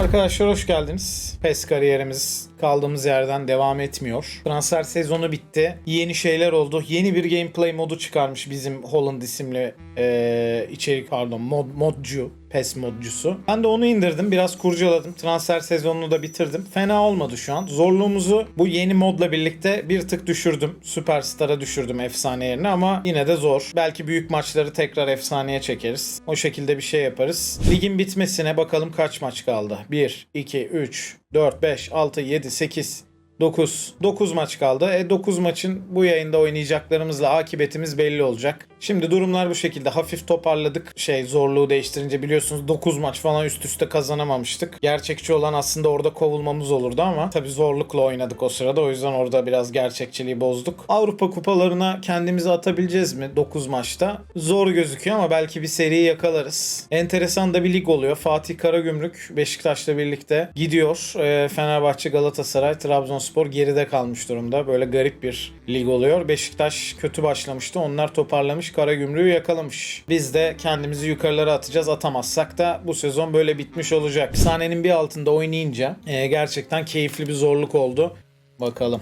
Arkadaşlar hoş geldiniz. PES kariyerimiz kaldığımız yerden devam etmiyor. Transfer sezonu bitti. Yeni şeyler oldu. Yeni bir gameplay modu çıkarmış bizim Holland isimli eee, içerik pardon mod, modcu. PES modcusu. Ben de onu indirdim. Biraz kurcaladım. Transfer sezonunu da bitirdim. Fena olmadı şu an. Zorluğumuzu bu yeni modla birlikte bir tık düşürdüm. Süperstar'a düşürdüm efsane yerine ama yine de zor. Belki büyük maçları tekrar efsaneye çekeriz. O şekilde bir şey yaparız. Ligin bitmesine bakalım kaç maç kaldı. 1, 2, 3, 4, 5, 6, 7, 8, 9. 9 maç kaldı. E 9 maçın bu yayında oynayacaklarımızla akıbetimiz belli olacak. Şimdi durumlar bu şekilde. Hafif toparladık. Şey zorluğu değiştirince biliyorsunuz 9 maç falan üst üste kazanamamıştık. Gerçekçi olan aslında orada kovulmamız olurdu ama tabii zorlukla oynadık o sırada. O yüzden orada biraz gerçekçiliği bozduk. Avrupa kupalarına kendimizi atabileceğiz mi 9 maçta? Zor gözüküyor ama belki bir seriyi yakalarız. Enteresan da bir lig oluyor. Fatih Karagümrük Beşiktaş'la birlikte gidiyor. Ee, Fenerbahçe, Galatasaray, Trabzonspor geride kalmış durumda. Böyle garip bir lig oluyor. Beşiktaş kötü başlamıştı. Onlar toparlamış. Karagümrük'ü yakalamış. Biz de kendimizi yukarılara atacağız. Atamazsak da bu sezon böyle bitmiş olacak. Sahnenin bir altında oynayınca e, gerçekten keyifli bir zorluk oldu. Bakalım.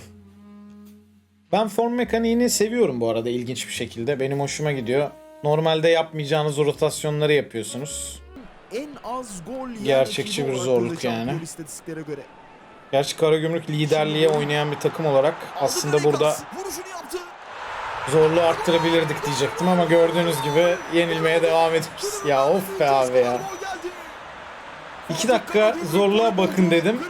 Ben form mekaniğini seviyorum bu arada ilginç bir şekilde. Benim hoşuma gidiyor. Normalde yapmayacağınız rotasyonları yapıyorsunuz. En az gol Gerçekçi bir zorluk yani. göre. Gerçi Karagümrük liderliğe oynayan bir takım olarak aslında burada. Zorluğu arttırabilirdik diyecektim ama gördüğünüz gibi yenilmeye devam ediyoruz. Ya of be abi ya. Gol geldi. 2 dakika zorluğa bakın dedim.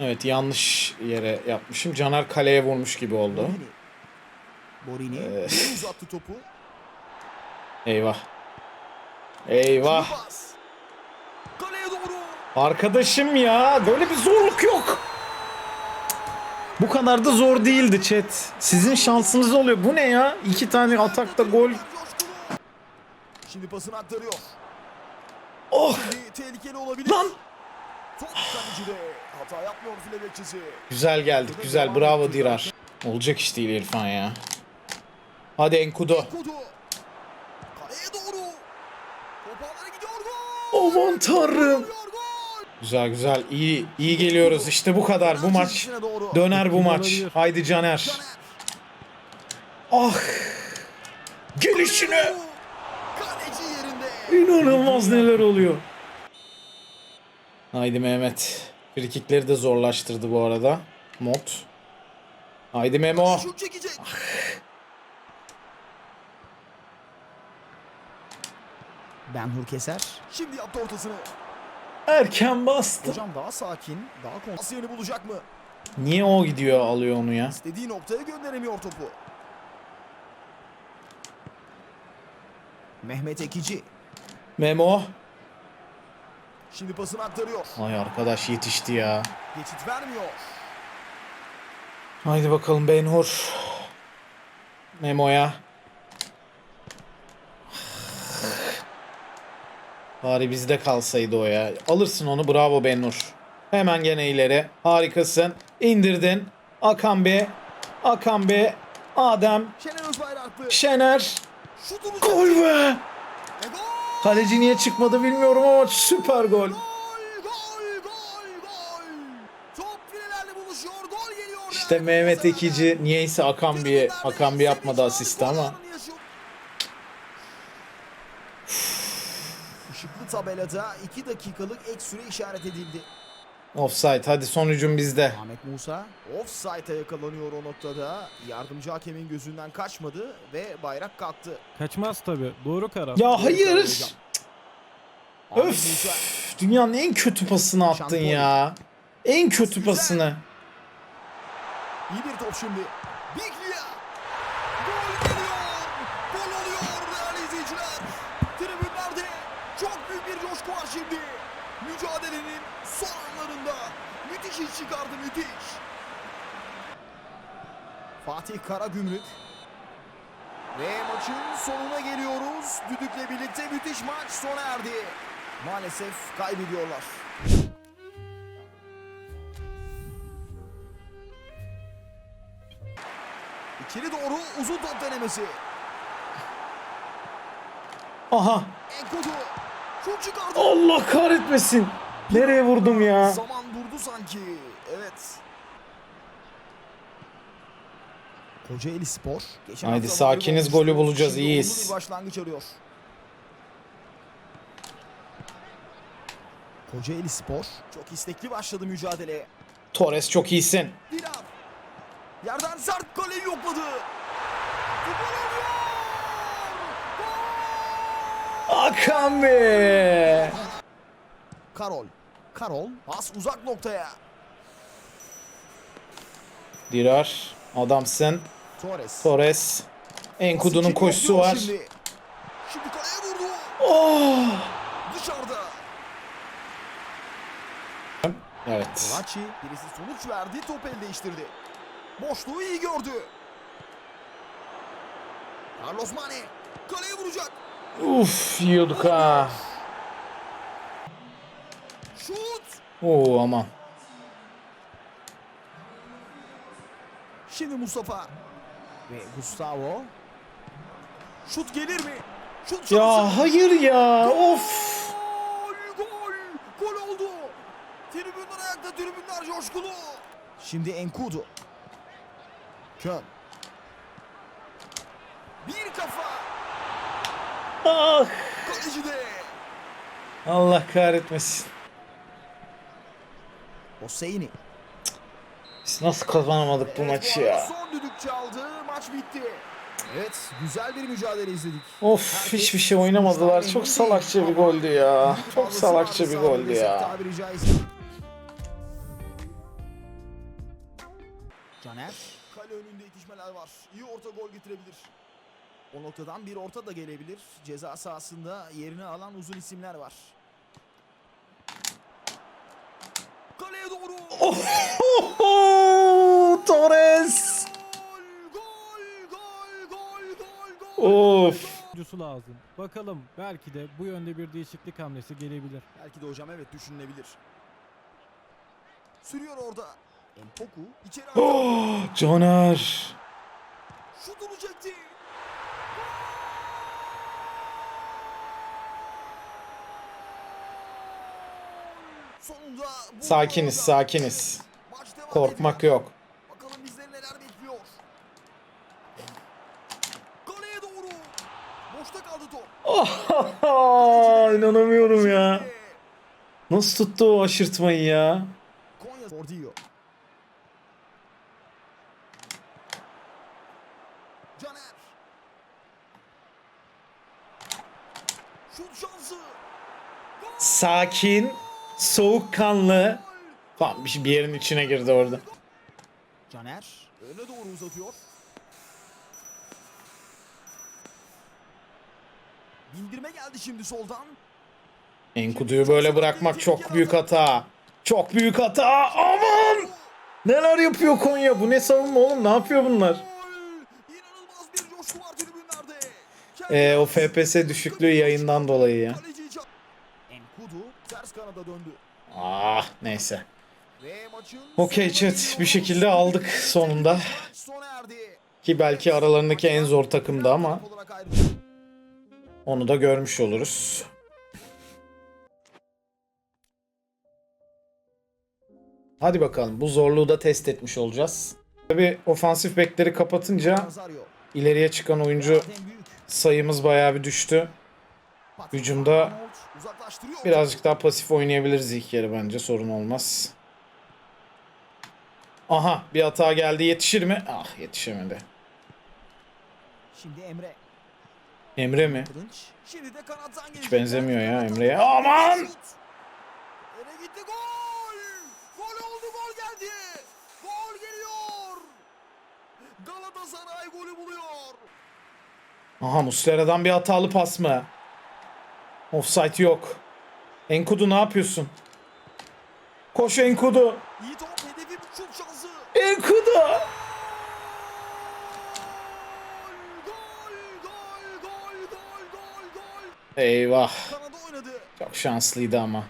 Evet yanlış yere yapmışım. Caner kaleye vurmuş gibi oldu. Borini. Ee. uzattı topu. Eyvah. Eyvah. Arkadaşım ya böyle bir zorluk yok. Bu kadar da zor değildi chat. Sizin şansınız oluyor. Bu ne ya? İki tane atakta gol. Şimdi pasını aktarıyor. Oh! Şimdi tehlikeli olabilir. Lan! Top. Hata yapmıyor file bekçisi. Güzel geldik. Güzel. Bravo Dirar. Olacak iş değil İrfan ya. Hadi Enkudu. Kudu. Kaleye doğru. Gidiyor. Aman tanrım. Güzel güzel. İyi iyi geliyoruz. İşte bu kadar. Bu maç döner bu maç. Haydi Caner. Ah! Gelişine. Kaleci yerinde. İnanılmaz neler oluyor. Haydi Mehmet. Frikikleri de zorlaştırdı bu arada. Mod. Haydi Memo. Şut çekecek. Ben Hur keser. Şimdi yaptı ortasını. Erken bastı. Hocam daha sakin, daha kontrol. yerini bulacak mı? Niye o gidiyor alıyor onu ya? İstediği noktaya gönderemiyor topu. Mehmet Ekici. Memo. Şimdi pasını aktarıyor. Ay arkadaş yetişti ya. Geçit vermiyor. Haydi bakalım Benhur. Memo'ya. Bari bizde kalsaydı o ya. Alırsın onu bravo Benhur. Hemen gene ileri. Harikasın. İndirdin. Akambe. Akambe. Adem. Şener Gol be. Gol! Kaleci niye çıkmadı bilmiyorum ama süper gol. İşte Mehmet. Ekici niyeyse Akambi'ye Akambi yapmadı asisti ama. Tabelada 2 dakikalık ek süre işaret edildi. Offside. Hadi son hücum bizde. Ahmet Musa offside'a yakalanıyor o noktada. Yardımcı hakemin gözünden kaçmadı ve bayrak kalktı. Kaçmaz tabi. Doğru karar. Ya hayır. Ahmet Musa Öf. Dünyanın en kötü pasını attın Şampiyonu. ya. En kötü pasını. iyi bir top şimdi. Biglia. Coşku var şimdi. Mücadelenin son anlarında. Müthiş iş çıkardı müthiş. Fatih Karagümrük. Ve maçın sonuna geliyoruz. Düdükle birlikte müthiş maç sona erdi. Maalesef kaybediyorlar. İçeri doğru uzun top denemesi. Aha. Enkodu. Şut çıkardı. Allah kahretmesin. Nereye vurdum ya? Zaman durdu sanki. Evet. Kocaeli Spor. Geçen Haydi sakiniz, golü bulacağız, Şimdi iyiyiz. bir başlangıç arıyor. Kocaeli Spor çok istekli başladı mücadeleye. Torres çok iyisin. Yerden sert kaleyi yokladı. Gol Hakan be. Karol. Karol. Pas uzak noktaya. Dirar. Adamsın. Torres. Torres. Enkudu'nun koşusu var. Şimdi. Şimdi kaleye vurdu. Oh. Dışarıda. Evet. Kolaçi birisi sonuç verdi. Top el değiştirdi. Boşluğu iyi gördü. Carlos Mane. Kaleye vuracak. Uf yiyorduk ha. Oo aman. Şimdi Mustafa. Ve Gustavo. Şut gelir mi? Şut şansı. Ya hayır ya. Of. Gol! Gol! Gol oldu. Tribünler ayakta, tribünler coşkulu. Şimdi Enkudu. Kön. Bir kafa. Ah. Allah kahretmesin. Hosseini. Biz nasıl kazanamadık bu maçı ya? Son düdük çaldı. Maç bitti. Evet, güzel bir mücadele izledik. Of hiçbir şey oynamadılar. Çok salakça bir goldü ya. Çok salakça bir goldü ya. Caner. Kale önünde itişmeler var. İyi orta gol getirebilir. O noktadan bir orta da gelebilir. Ceza sahasında yerini alan uzun isimler var. Kaleye doğru. Oh, Torres. Gol, gol, gol, gol, gol, gol. Of. Oyuncusu lazım. Bakalım belki de bu yönde bir değişiklik hamlesi gelebilir. Belki de hocam evet düşünülebilir. Sürüyor orada. Empoku içeri. Oh, Caner. Şutunu çekti. Sakiniz sakiniz. Korkmak yok. Bakalım bizleri neler bekliyor. Kaleye doğru. Boşta kaldı top. Oh, inanamıyorum ya. Nasıl tuttu o aşırtmayı ya? Konya Bordio. Caner. Şut şansı. Gol! Sakin, soğukkanlı. Tam bir bir yerin içine girdi orada. Caner öne doğru uzatıyor. Bindirme geldi şimdi soldan. Enkudu'yu böyle bırakmak çok büyük hata. Çok büyük hata. Aman! Neler yapıyor Konya? Bu ne savunma oğlum? Ne yapıyor bunlar? Gol! İnanılmaz bir coşku var tribünlerde. Ee, o FPS düşüklüğü yayından dolayı ya. Ters kanada döndü. Ah neyse. Okey chat bir şekilde aldık sonunda. Ki belki aralarındaki en zor takımdı ama onu da görmüş oluruz. Hadi bakalım bu zorluğu da test etmiş olacağız. Tabi ofansif bekleri kapatınca ileriye çıkan oyuncu sayımız bayağı bir düştü. Hücumda. Birazcık daha pasif oynayabiliriz ilk yarı bence sorun olmaz. Aha bir hata geldi yetişir mi? Ah yetişemedi. Şimdi Emre. Emre mi? Hiç benzemiyor ya Emre'ye. Aman! Yere gitti gol. Gol oldu gol geldi. Gol geliyor. Galatasaray golü buluyor. Aha Muslera'dan bir hatalı pas mı? Offside yok. Enkudu ne yapıyorsun? Koş Enkudu. İyi top hedefi şut şansı. Enkudu. Eyvah. Çok şanslıydı ama.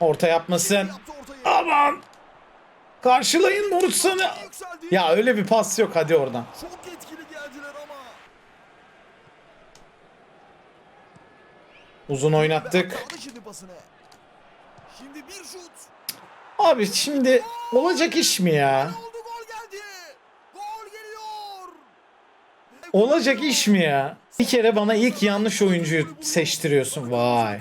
Orta yapmasın. Aman. Karşılayın. Yükseldi. Ya öyle bir pas yok hadi oradan. Çok etkili geldiler ama. Uzun oynattık. Abi şimdi olacak iş mi ya? Olacak iş mi ya? Bir kere bana ilk yanlış oyuncuyu seçtiriyorsun. Vay.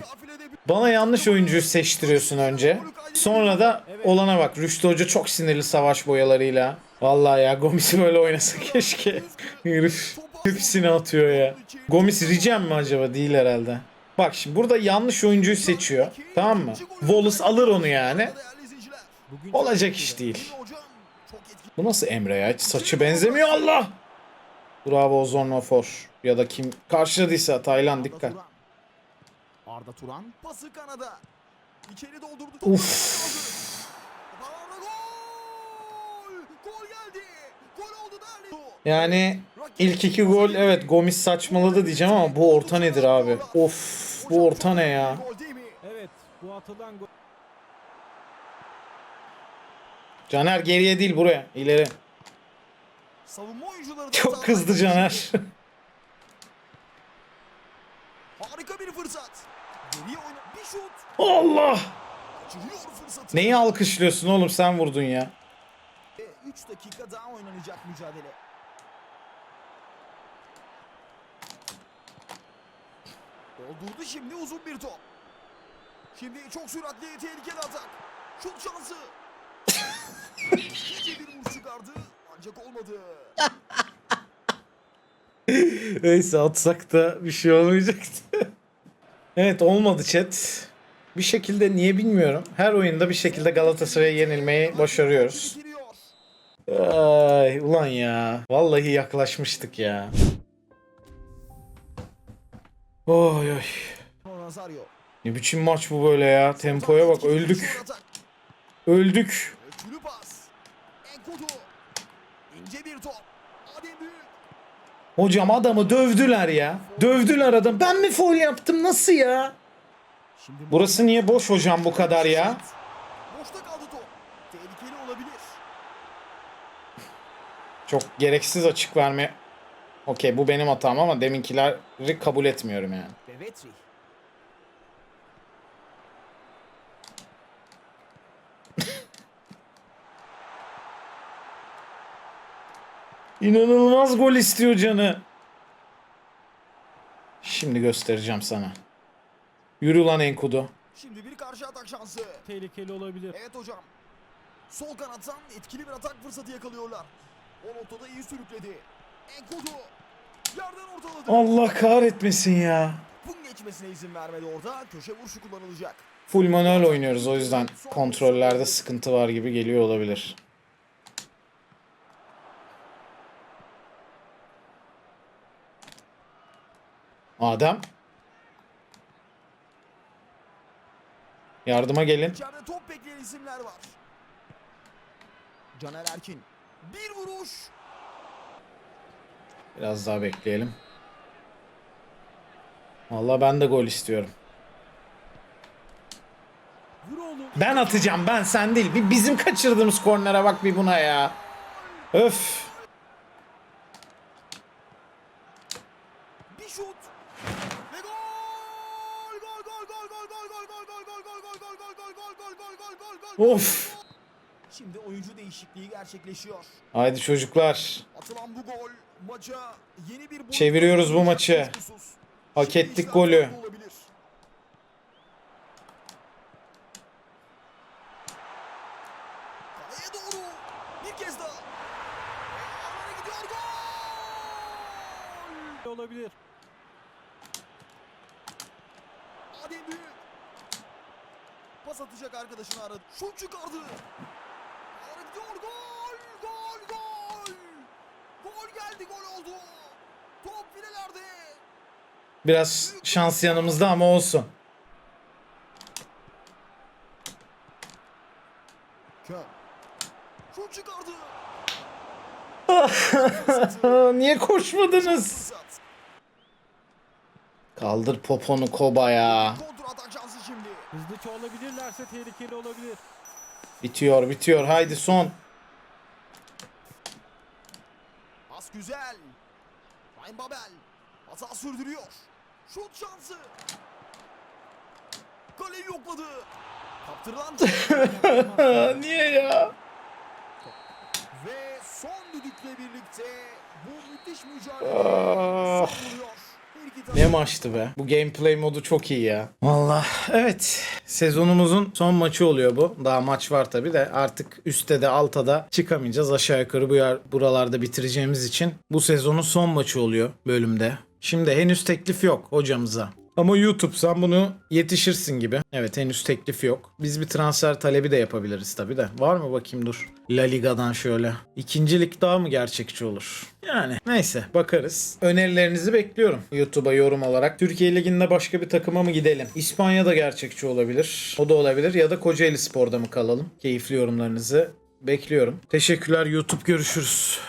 Bana yanlış oyuncuyu seçtiriyorsun önce. Sonra da olana bak. Rüştü Hoca çok sinirli savaş boyalarıyla. Vallahi ya Gomis'i böyle oynasa keşke. Herif hepsini atıyor ya. Gomis ricem mi acaba? Değil herhalde. Bak şimdi burada yanlış oyuncuyu seçiyor. Tamam mı? Wallace alır onu yani. Olacak iş değil. Bu nasıl Emre ya? Hiç saçı benzemiyor Allah. Bravo Zornofor. Ya da kim karşıladıysa Taylan dikkat. Arda Turan pası kanada. İçeri doldurdu. Uf. Yani ilk iki gol evet Gomis saçmaladı diyeceğim ama bu orta nedir abi? Of bu orta ne ya? Evet bu atılan gol. Caner geriye değil buraya ileri. Savunma oyuncuları Çok kızdı Caner. Harika bir fırsat. Geriye oyna. Bir şut. Allah! Neyi alkışlıyorsun oğlum sen vurdun ya. 3 dakika daha oynanacak mücadele. Doldurdu şimdi uzun bir top. Şimdi çok süratli tehlikeli atak. Şut şansı. İyice bir vuruş çıkardı. Ancak olmadı. Neyse atsak da bir şey olmayacaktı. evet olmadı chat. Bir şekilde niye bilmiyorum. Her oyunda bir şekilde Galatasaray'a yenilmeyi başarıyoruz. Ay ulan ya. Vallahi yaklaşmıştık ya. Oy oy. Ne biçim maç bu böyle ya. Tempoya bak öldük. Öldük. Hocam adamı dövdüler ya. Dövdüler adam. Ben mi foul yaptım nasıl ya? Burası niye boş hocam bu kadar ya? Çok gereksiz açık verme. Okey bu benim hatam ama deminkileri kabul etmiyorum yani. Bevetri. İnanılmaz gol istiyor canı. Şimdi göstereceğim sana. Yürü lan Enkudu. Şimdi bir karşı atak şansı. Tehlikeli olabilir. Evet hocam. Sol kanattan etkili bir atak fırsatı yakalıyorlar. O noktada iyi sürükledi. Enkudu. Allah kahretmesin ya. Topun geçmesine izin vermedi orada. Köşe vuruşu kullanılacak. Full manuel oynuyoruz o yüzden kontrollerde sıkıntı var gibi geliyor olabilir. Adem. Yardıma gelin. İçeride top bekleyen isimler var. Caner Erkin. Bir vuruş. Biraz daha bekleyelim. Vallahi ben de gol istiyorum. Ben atacağım ben sen değil. Bir bizim kaçırdığımız kornere bak bir buna ya. Öf. Bir şut. Of gerçekleşiyor. Haydi çocuklar. Atılan bu gol maça yeni bir Çeviriyoruz bu maçı. Hak ettik golü. olabilir. Adem Büyük. Pas atacak arkadaşını aradı. Şut çıkardı. Geldi gol oldu. Top filelerde. Biraz şans yanımızda ama olsun. Şut çıkardı. Niye koşmadınız? Kaldır poponu Koba ya. Kontra atak şansı şimdi. Hızlı çoğalabilirlerse tehlikeli olabilir. Bitiyor bitiyor haydi son. Pas güzel. Ryan Babel. Hata sürdürüyor. Şut şansı. Kaleyi yokladı. Kaptırılan Niye ya? ve son düdükle birlikte bu müthiş mücadele Ah. Ne maçtı be. Bu gameplay modu çok iyi ya. Valla evet. Sezonumuzun son maçı oluyor bu. Daha maç var tabi de artık üstte de alta da çıkamayacağız. Aşağı yukarı bu yer, buralarda bitireceğimiz için bu sezonun son maçı oluyor bölümde. Şimdi henüz teklif yok hocamıza. Ama YouTube sen bunu yetişirsin gibi. Evet henüz teklif yok. Biz bir transfer talebi de yapabiliriz tabi de. Var mı bakayım dur. La Liga'dan şöyle. İkincilik daha mı gerçekçi olur? Yani neyse bakarız. Önerilerinizi bekliyorum YouTube'a yorum olarak. Türkiye Ligi'nde başka bir takıma mı gidelim? İspanya'da gerçekçi olabilir. O da olabilir. Ya da Kocaeli Spor'da mı kalalım? Keyifli yorumlarınızı bekliyorum. Teşekkürler YouTube görüşürüz.